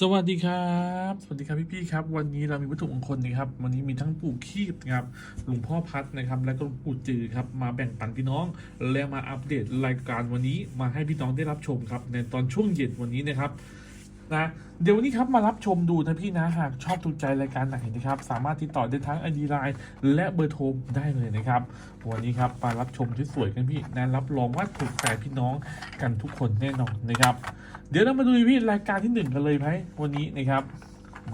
สวัสดีครับ สวัสดีครับพี่ๆครับ วันนี้เรามีวัตถุมงคลนะครับ วันนี้มีทั้งปู่คีบนะครับหลวงพ่อพัดนะครับ และก็หลวงปู่จือครับมาแบ่งปันพี่น้อง และมาอัปเดตรายการวันนี้มาให้พี่น้องได้รับชมครับในตอนช่วงเย็นวันนี้นะครับ นะเดี๋ยววันนี้ครับมารับชมดูนะพี่นะหากชอบถูกใจรายการไหนนะครับ สามารถติดต่อได้ทั้งไอดีไลน์และเบอร์โทรได้เลยนะครับ วันนี้ครับมารับชมที่สวยกันพี่นะรับรองว่าถูกใจพี่น้องกันทุกคนแน่นอนนะครับ เดี๋ยวเรามาดูพี่รายการที่หนึ่งกันเลยไหมวันนี้นะครับ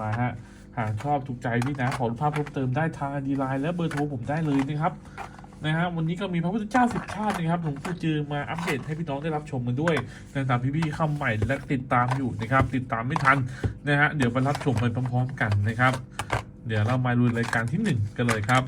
มาฮะหากชอบถูกใจพี่นะขอรูปภาพเพิ่มเติมได้ทางไอดีไลน์และเบอร์โทรผมได้เลยนะครับ นะฮะวันนี้ก็มีพระพุทธเจ้าสิบชาตินะครับหลวงปู่จือมาอัปเดตให้พี่น้องได้รับชมกันด้วยในตามพี่ๆเข้าใหม่และติดตามอยู่นะครับ ติดตามไม่ทันนะฮะเดี๋ยวไปรับชมไปพร้อมๆกันนะครับ เดี๋ยวเรามาลุยรายการที่หนึ่งกันเลยครับ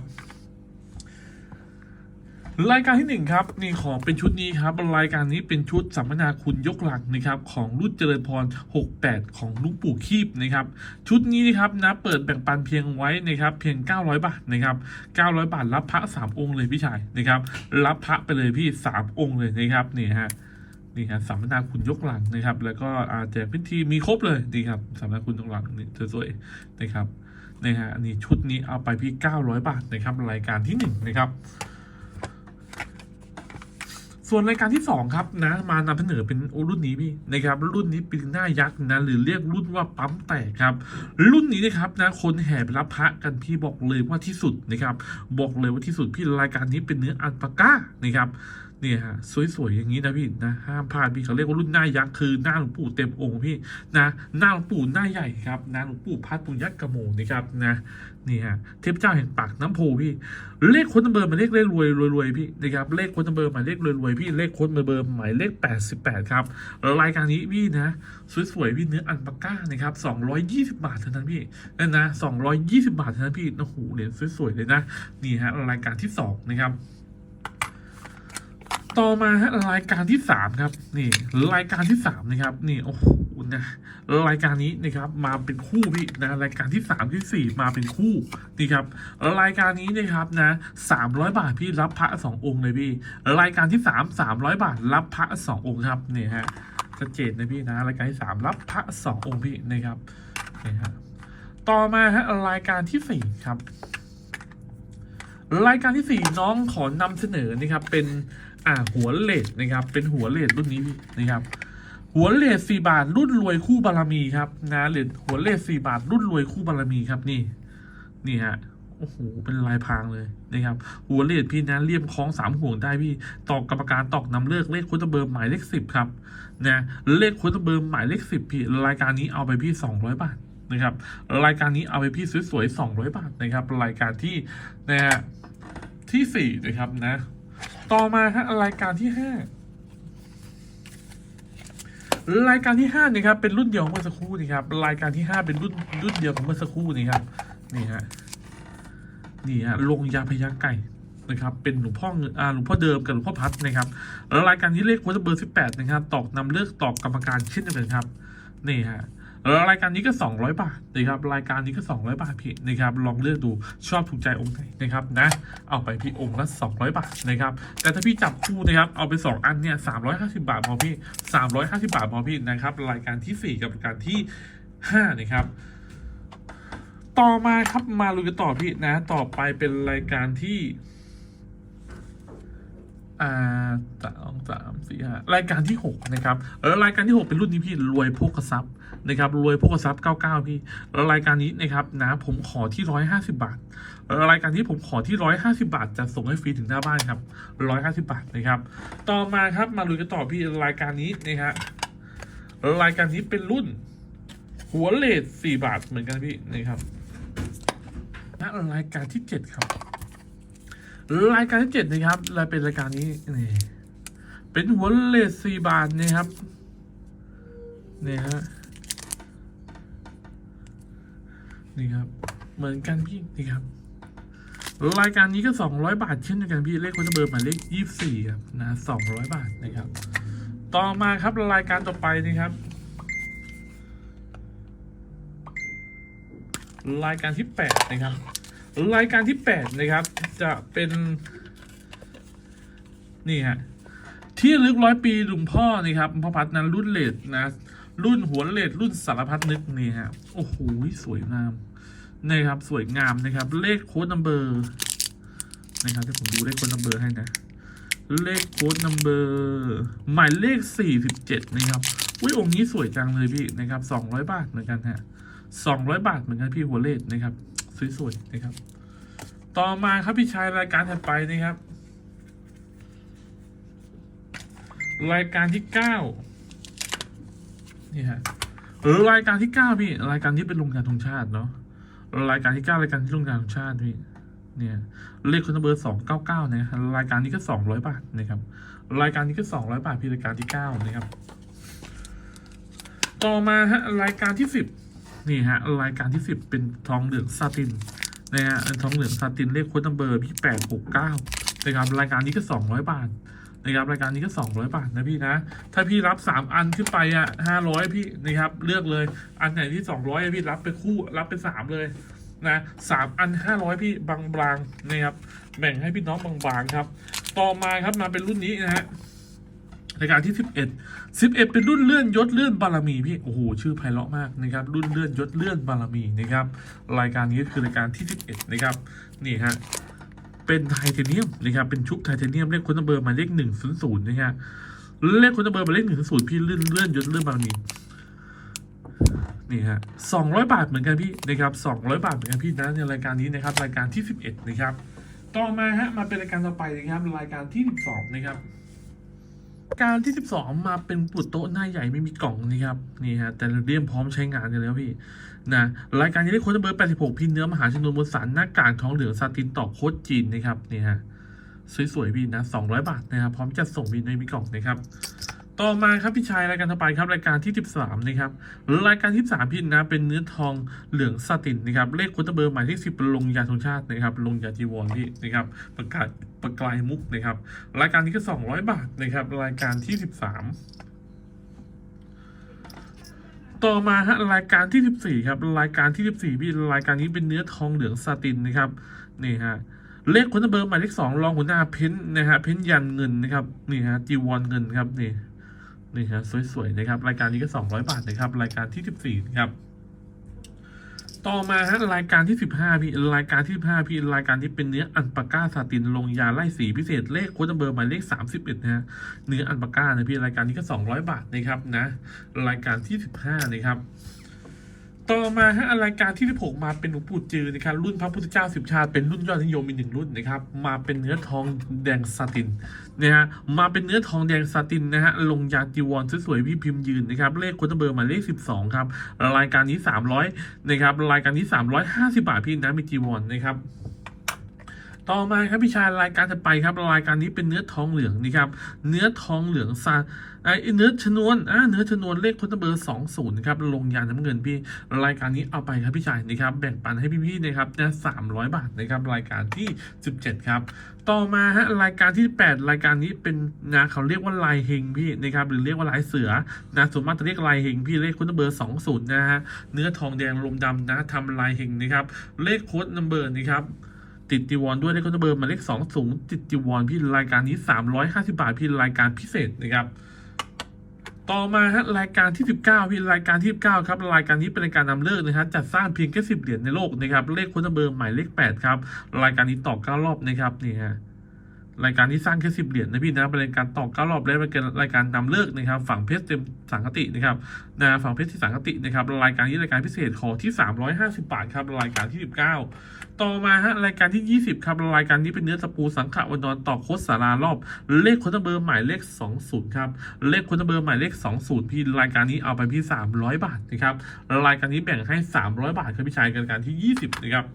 รายการที่หนึ่งครับนี่ของเป็นชุดนี้ครับรายการนี้เป็นชุดสัมมนาคุณยกหลักนะครับของรุ่นเจริญพร 68 ของลุงปู่คีบนะครับชุดนี้นะครับนะเปิดแบ่งปันเพียงไว้นะครับเพียง 900 บาทนะครับ900 บาทรับพระ 3 องค์เลยพี่ชายนะครับรับพระไปเลยพี่ 3 องค์เลยนะครับนี่ฮะนี่ครับสัมมนาคุณยกหลังนะครับ แล้วก็อาแจกพิธีมีครบเลยนี่ครับสัมมนาคุณยกหลังนี่สวยๆนะครับนี่ฮะนี่ชุดนี้เอาไปพี่ 900 บาทนะครับรายการที่หนึ่งนะครับ ส่วนรายการที่สองครับนะ มานำเสนอเป็นรุ่นนี้พี่นะครับรุ่นนี้เป็นหน้ายักษ์นะหรือเรียกรุ่นว่าปั๊มแตกครับ รุ่นนี้นะครับนะคนแห่ไปรับพระกันพี่บอกเลยว่าที่สุดนะครับบอกเลยว่าที่สุดพี่รายการนี้เป็นเนื้ออัลปาก้านะครับ เนี่ยฮะสวยๆอย่างนี้นะพี่นะห้ามพลาดพี่เขาเรียกว่ารุ่นหน้ายักษ์คือหน้าหลวงปู่เต็มองค์พี่นะหน้าหลวงปู่หน้าใหญ่ครับนะหลวงปู่พัดปุญยักษ์กระโมนะครับนะนี่ฮะเทพเจ้าแห่งปากน้ำโพพี่ เลขค้นเบอร์มาเลขเลขรวยรวยรวยพี่นะครับเลขค้นเบอร์หมายเลขรวยรวยพี่เลขค้นเบอร์หมายเลขแปดสิบแปดครับรายการนี้พี่นะสวยๆพี่เนื้ออันปาก้านะครับสองร้อยยี่สิบาทเท่านั้นพี่นั่นนะสองร้อยยี่สิบาทเท่านั้นพี่โอ้โหเหรียญสวยๆเลยนะนี่ฮะรายการที่สองนะครับ ต่อมาฮะรายการที่สามครับนี่รายการที่สามนะครับนี่โอ้โหนะรายการนี้นะครับมาเป็นคู่พี่นะรายการที่สามที่สี่มาเป็นคู่นี่ครับรายการนี้นะครับนะสามร้อยบาทพี่รับพระสององค์เลยพี่รายการที่สามสามร้อยบาทรับพระสององค์ครับนี่ฮะชัดเจนนะพี่นะรายการที่สามรับพระสององค์พี่นะครับนี่ฮะต่อมาฮะรายการที่สี่ครับรายการที่สี่น้องขอนำเสนอนะครับเป็น อ่าหัวเลดนะครับ เป็นหัวเลดรุ่นนี้นะครับ หัวเลดสี่บาท รุ่นรวยคู่บารมีครับนะเลดหัวเลดสี่บาท รุ่นรวยคู่บารมีครับนี่ นี่ฮะโอ้โหเป็นลายพรางเลยนะครับ หัวเลดพี่นะเลี่ยมคล้องสามห่วงได้พี่ตอกกรรมการตอกนำเลิกเลขคุตเบอร์หมายเลขสิบครับนะเลขคุตเบอร์หมายเลขสิบพี่รายการนี้เอาไปพี่สองร้อยบาทนะครับรายการนี้เอาไปพี่สวยๆสองร้อยบาทนะครับ รายการที่นะฮะที่สี่นะครับนะ ต่อมาฮะรายการที่ห้ารายการที่ห้านี่ครับเป็นรุ่นเดียวของเมื่อสักครู่นี่ครับรายการที่ห้าเป็นรุ่นรุ่นเดียวของเมื่อสักครู่นี่ครับนี่ฮะนี่ฮะลงยาพยาไก่นะครับเป็นหลวงพ่ออ่าหลวงพ่อเดิมกับหลวงพ่อพัดนะครับแล้วรายการที่เลขควอเบอร์สิบแปดนะครับตอกนำเลือกตอกกรรมการเช่นเดียวกันครับนี่ฮะ แล้วรายการนี้ก็ 200 บาทนะครับรายการนี้ก็ 200 บาทพี่นะครับลองเลือกดูชอบถูกใจองค์ไหนนะครับนะเอาไปพี่องค์ละ200 บาทนะครับแต่ถ้าพี่จับคู่นะครับเอาไป 2 อันเนี่ย350 บาทพอพี่ 350 บาทพอพี่นะครับรายการทีสี่4 กับรายการที่5นะครับต่อมาครับมาลุยกันต่อพี่นะ ต่อไปเป็นรายการที่ อ่า สามสี่ห้ารายการที่หกนะครับเออรายการที่หกเป็นรุ่นนี้พี่รวยโภคทรัพย์นะครับรวยโภคทรัพย์เก้าเก้าพี่แล้วรายการนี้นะครับนะผมขอที่ร้อยห้าสิบาทรายการนี้ผมขอที่ร้อยห้าสิบาทจะส่งให้ฟรีถึงหน้าบ้านครับร้อยห้าสิบาทนะครับ ต่อมาครับมาลุยกันต่อพี่รายการนี้นะฮะรายการนี้เป็นรุ่น หัวเลทสี่บาทเหมือนกันพี่นะครับและรายการที่เจ็ดครับรายการที่เจ็ดนะครับรายเป็นรายการนี้นี่ เป็นหัวเลสสี่บาทนะครับนี่ฮะนี่ครับ เหมือนกันพี่นี่ครับรายการนี้ก็สองร้อยบาทเช่นเดียวกันพี่เลขคนเบอร์หมายเลขยี่สี่ครับนะสองร้อยบาทนะครับ ต่อมาครับรายการต่อไปนะครับ รายการที่แปดนะครับ รายการที่แปดนะครับ จะเป็น นี่ฮะ ที่ลึกร้อยปีหลวงพ่อนี่ครับพ่อพัดนั้นรุ่นเลดนะ รุ่นหัวเลดรุ่นสารพัดนึกนี่ฮะโอ้โหสวยงามนะครับสวยงามนะครับ เลขโค้ดนัมเบอร์นะครับที่ผมดูเลขโค้ดนัมเบอร์ให้นะเลขโค้ดนัมเบอร์หมายเลขสี่สิบเจ็ดนะครับอุ้ยองค์นี้สวยจังเลยพี่นะครับสองร้อยบาทเหมือนกันฮะสองร้อยบาทเหมือนกันพี่หัวเลขนะครับสวยๆนะครับ ต่อมาครับพี่ชายรายการถัดไปนะครับ รายการที่เก้านี่ฮะเออรายการที่เก้าพี่ รายการที่เป็นลงการธงชาติเนาะรายการที่เก้ารายการที่ลงการธงชาติพี่เนี่ยเลขคนเบอร์สองเก้าเก้านะรายการนี้ก็สองร้อยบาทนะครับ รายการนี้ก็สองร้อยบาทพี่รายการที่เก้านะครับ ต่อมาฮะรายการที่สิบนี่ฮะรายการที่สิบเป็นทองเหลืองซาตินนะฮะทองเหลืองซาตินเลขคนัมเบอร์พี่แปดหกเก้านะครับรายการนี้ก็สองร้อยบาท นะครับรายการนี้ก็ 200 บาทนะพี่นะ ถ้าพี่รับ 3 อันขึ้นไปอะ500 พี่นะครับเลือกเลยอันไหนที่ 200อะพี่รับไปคู่รับไป 3 เลยนะสามอัน 500 พี่บางๆนะครับแบ่งให้พี่น้องบางๆครับ ต่อมาครับมาเป็นรุ่นนี้นะฮะรายการที่ 11 11 เป็นรุ่นเลื่อนยศเลื่อนบารมีพี่โอ้โหชื่อไพเราะมากนะครับรุ่นเลื่อนยศเลื่อนบารมีนะครับรายการนี้คือรายการที่ 11 นะครับนี่ฮะ เป็นไทเทเนียมนะครับเป็นชุบไทเทเนียมเลขคนเบอร์มาเลขหนึ่งศูนย์ศูนย์นะครับเลขคนเบอร์มาเลขหนึ่งศูนย์พี่เลื่อนเลื่อนยศเลื่อนบารมีนี่ฮะสองร้อยบาทเหมือนกันพี่นะครับสองร้อยบาทเหมือนกันพี่นะในรายการนี้นะครับรายการที่สิบเอ็ดนะครับต่อมาฮะมาเป็นรายการต่อไปนะครับรายการที่สิบสองนะครับ การที่ 12 มาเป็นปุดโต๊ะหน้าใหญ่ไม่มีกล่องนะครับนี่ฮะแต่เรียมพร้อมใช้งานกันแล้วพี่นะรายการนี้ได้โค้ดเบอร์ 86 พินเนื้อมหาชนวนบนสารหน้ากากทองเหลืองซาตินต่อโค้ดจีนนะครับนี่ฮะสวยๆพี่นะ 200 บาทนะครับพร้อมจะส่งบินในมีกล่องนะครับ ต่อมาครับพี่ชายรายการต่อไปครับรายการที่ 13นะครับรายการที่3พี่นะเป็นเนื้อทองเหลืองซาตินนะครับเลขโค้ดเบอร์หมายเลข10เป็นลงยาธงชาตินะครับลงยาจีวรพี่นะครับประกาศประกายมุกนะครับรายการนี้ก็ 200 บาทนะครับรายการที่ 13 ต่อมาฮะรายการที่ 14ครับรายการที่ 14พี่รายการนี้เป็นเนื้อทองเหลืองซาตินนะครับนี่ฮะเลขคนเบอร์หมายเลขสองรองหัวหน้าเพ้นท์นะฮะเพ้นท์ยันเงินนะครับนี่ฮะจีวรเงินครับนี่ นี่ฮะสวยๆนะครับ รายการนี้ก็ 200 บาทนะครับ รายการที่ 14นะครับต่อมาฮะรายการที่ 15 พี่ รายการที่ 15 พี่ รายการที่เป็นเนื้ออันปาก้าซาตินลงยาไล่สีพิเศษเลขโค้ดเบอร์หมายเลข 31นะฮะเนื้ออันปาก้านะพี่รายการนี้ก็ 200 บาทนะครับนะ รายการที่ 15 นะครับ ต่อมาฮะรายการที่ที่ผมมาเป็นหลวงปู่จือนะครับรุ่นพระพุทธเจ้าสิบชาติเป็นรุ่นยอดนิยมมีหนึ่งรุ่นนะครับมาเป็นเนื้อทองแดงซาตินนะฮะมาเป็นเนื้อทองแดงซาตินนะฮะลงยาจีวรสวยๆพี่พิมพ์ยืนนะครับเลขโค้ดเบอร์มาเลข12ครับรายการนี้300นะครับรายการนี้350บาทพี่นะมีจีวรนะครับ ต่อมาครับพี่ชายรายการถัดไปครับรายการนี้เป็นเนื้อทองเหลืองนะครับเนื้อทองเหลืองซาไอเนื้อชนวนอ่าเนื้อชนวนเลขคนเบอร์สองศูนย์ครับลงยาน้ำเงินพี่รายการนี้เอาไปครับพี่ชายนะครับแบ่งปันให้พี่ๆนะครับนะสามร้อยบาทนะครับรายการที่สิบเจ็ดครับต่อมาฮะรายการที่แปดรายการนี้เป็นนะเขาเรียกว่าลายเฮงพี่นะครับหรือเรียกว่าลายเสือนะส่วนมากจะเรียกลายเฮงพี่เลขคนัมเบอร์สองศูนย์นะฮะเนื้อทองแดงลมดำนะทำลายเฮงนะครับเลขโค้ดนัมเบอร์นะครับ ติดจีวรด้วยเลขโค้ก็จะเบอร์หมายเลขสองสูงติดจีวรพี่รายการนี้สามร้อยห้าสิบาทพี่รายการพิเศษนะครับ ต่อมาฮะรายการที่สิบเก้าพี่รายการที่สิบเก้าครับรายการนี้เป็นรายการนำเลิกนะครับจัดสร้างเพียงแค่สิบเหรียญในโลกนะครับเลขคนเบอร์หมายเลขแปดครับรายการนี้ต่อเก้ารอบนะครับนี่ฮะ รายการที่สร้างแค่10เหรียญนะพี่นะเป็นรายการต่อ9รอบและเป็นรายการนำเลิกนะครับ ฝั่งเพชรเต็มสังคตินะครับนะฝั่งเพชรที่สังคตินะครับรายการนี้รายการพิเศษขอที่ 350 บาทครับรายการที่ 19 ต่อมาฮะรายการที่ 20ครับรายการนี้เป็นเนื้อตะปูสังขวันดอนต่อโคตสารารอบ เลขค้ดเบอร์หมายเลข 20ครับเลขค้ดเบอร์หมายเลข 20 พี่รายการนี้เอาไปพี่300 บาทนะครับรายการนี้แบ่งให้ 300 บาทครับพี่ชายรายการที่ 20นะครับ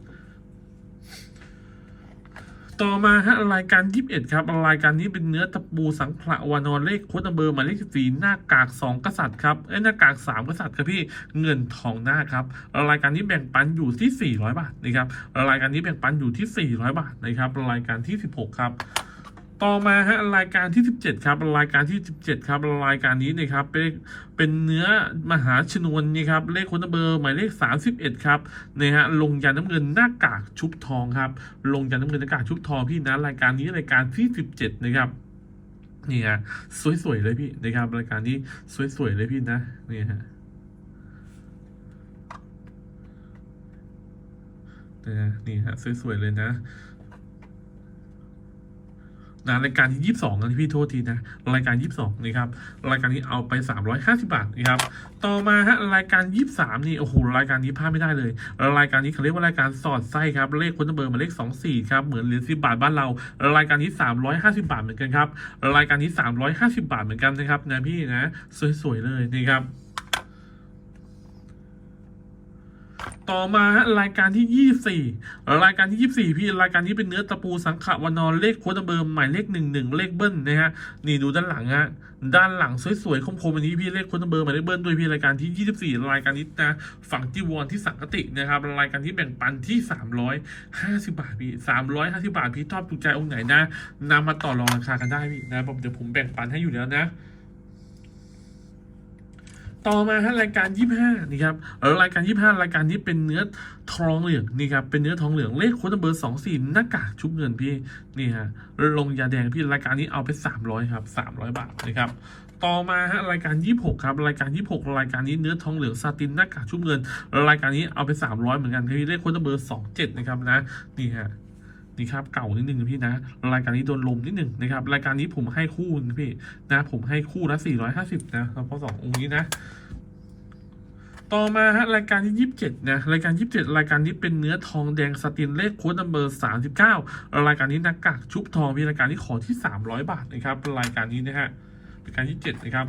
ต่อมาฮะรายการ21ครับรายการนี้เป็นเนื้อตะปูสังขละวานอนเลขโค้ดเบอร์หมายเลขสีหน้ากาก2กษัตริย์ครับไอ้หน้ากาก3กษัตริย์ครับพี่เงินทองหน้าครับรายการนี้แบ่งปันอยู่ที่400บาทนะครับรายการนี้แบ่งปันอยู่ที่400บาทนะครับรายการที่16ครับ ต่อมาฮะรายการที่ 17 ครับ รายการที่ 17 ครับ รายการนี้นะครับเป็นเป็นเนื้อมหาชนวนนี่ครับเลขคนเบอร์หมายเลข 31 ครับนะฮะลงยันน้ำเงินหน้ากากชุบทองครับ ลงยันน้ำเงินหน้ากากชุบทองพี่นะรายการนี้รายการที่ 17 นะครับนี่ฮะสวยๆเลยพี่นะครับ รายการนี้สวยๆเลยพี่นะนี่ฮะนะฮะนี่ฮะสวยๆเลยนะ นะรายการที่ยี่สิบสองนะพี่โทษทีนะรายการยี่สิบสองนี่ครับรายการนี้เอาไปสามร้อยห้าสิบาทนะครับต่อมาฮะรายการยี่สิบสามนี่โอ้โหรายการนี้พลาดไม่ได้เลย รายการนี้เขาเรียกว่ารายการสอดไส้ครับเลขคนเบอร์มาเลขสองสี่ครับเหมือนเหรียญสิบบาทบ้านเรา รายการนี้สามร้อยห้าสิบาทเหมือนกันครับรายการนี้สามร้อยห้าสิบาทเหมือนกันนะครับนะพี่นะสวยๆเลยนี่ครับ ต่อมาฮะรายการที่ 24 รายการที่ 24 พี่รายการนี้เป็นเนื้อตะปูสังขะวันนอนเลขโค้ดเบอร์หมายเลข 11 เลขเบิ้ลนะฮะนี่ดูด้านหลังฮะด้านหลังสวยๆคมๆอันนี้พี่เลขโค้ดเบอร์หมายเลขเบิ้ลด้วยพี่รายการที่ 24 รายการนี้นะฝั่งจีวรที่สังกตินะครับรายการที่แบ่งปันที่ 350 บาทพี่ 350 บาทพี่ชอบถูกใจองค์ไหนนะนำมาต่อรองราคากันได้พี่นะผมเดี๋ยวผมแบ่งปันให้อยู่แล้วนะ ต่อมาฮะรายการ 25นี่ครับเออรายการ 25 รายการนี้เป็นเนื้อทองเหลืองนี่ครับเป็นเนื้อทองเหลืองเลขโค้ดเบอร์24หน้ากากชุบเงินพี่นี่ฮะลงยาแดงพี่รายการนี้เอาไป 300ครับ300 บาทนะครับต่อมาฮะรายการ 26 ครับ รายการ 26 รายการนี้เนื้อทองเหลืองซาตินหน้ากากชุบเงิน รายการนี้เอาไป 300 เหมือนกันพี่เลขโค้ดเบอร์ 27 นะครับนะนี่ฮะ นี่ครับเก่านิดนึงพี่นะ รายการนี้โดนลมนิดนึงนะครับ รายการนี้ผมให้คู่นะพี่นะผมให้คู่ละ450นะเพราะสององค์นี้นะต่อมาฮะรายการที่ 27 นะ รายการ 27 รายการนี้เป็นเนื้อทองแดงสตินเลขโค้ดนัมเบอร์ 39 รายการนี้หน้ากากชุบทองพี่รายการนี้ขอที่ 300 บาทนะครับ รายการนี้นะฮะรายการที่7นะครับ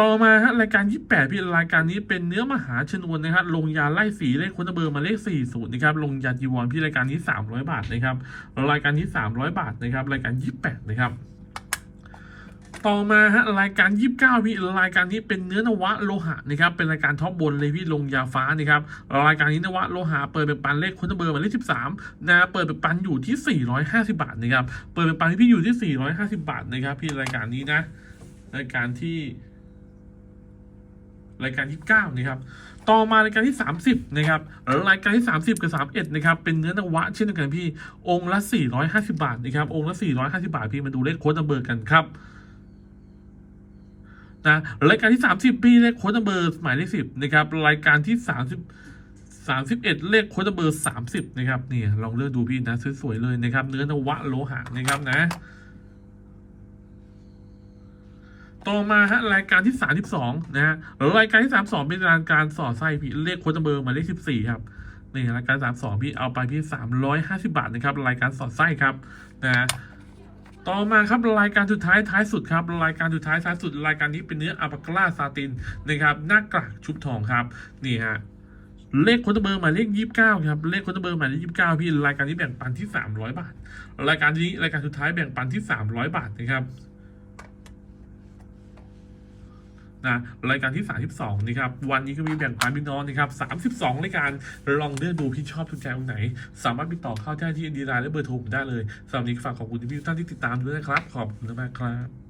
ต่อมาฮะรายการ28พี่รายการนี้เป็นเนื้อมหาชนวนนะครับลงยาไล่สีเลขคุณเบอร์มาเลข40นะครับลงยาจีวรพี่รายการนี้ 300 บาทนะครับรายการนี้ 300 บาทนะครับรายการ 28 นะครับต่อมาฮะรายการ 29พี่รายการนี้เป็นเนื้อนวะโลหะนะครับเป็นรายการท็อปบนเลยพี่ลงยาฟ้านะครับรายการนี้นวะโลหะเปิดเป็นปันเลขคุณเบอร์หมายเลข13นะเปิดเป็นปันอยู่ที่ 450 บาทนะครับเปิดเป็นปันพี่อยู่ที่ 450 บาทนะครับพี่รายการนี้นะรายการที่ รายการที่ 9 นะครับ ต่อมารายการที่ 30 นะครับรายการที่ 30 กับ 31 นะครับ เป็นเนื้อนวะเช่นเดียวกันพี่ องค์ละ 450 บาทนะครับ องค์ละ 450 บาทพี่มาดูเลขโค้ดนัมเบอร์กันครับนะรายการที่ 30 พี่เลขโค้ดนัมเบอร์หมายเลข10 นะครับ รายการที่ 30 31 เลขโค้ดนัมเบอร์ 30 นะครับนี่ลองเลือกดูพี่นะสวยๆเลยนะครับ เนื้อนวะโลหะนะครับนะ ต่อมาฮะรายการที่ 32 นะฮะรายการที่ 32 เป็นรายการสอดไส้พี่เลขโค้ดเบอร์หมายเลข 14 ครับนี่รายการ 32 พี่เอาไปพี่ 350 บาทนะครับรายการสอดไส้ครับนะฮะต่อมาครับรายการสุดท้ายท้ายสุดครับ รายการสุดท้ายท้ายสุด รายการนี้เป็นเนื้ออัปกราซาตินนะครับหน้ากากชุบทองครับนี่ฮะเลขโค้ดเบอร์หมายเลข29ครับเลขโค้ดเบอร์หมายเลข29พี่รายการนี้แบ่งปันที่300บาท รายการนี้รายการสุดท้ายแบ่งปันที่300บาทนะครับ นะรายการที่ 32นะครับวันนี้ก็มีแบ่งปันพี่น้องนะครับ32รายการลองเลือกดูพี่ชอบทุกใจตรงไหน สามารถติดต่อเข้าได้ที่ดีไลน์และเบอร์โทรผมได้เลยสำหรับนี้ฝากขอบคุณที่พี่ท่านที่ติดตามด้วยนะครับ ขอบคุณมากครับ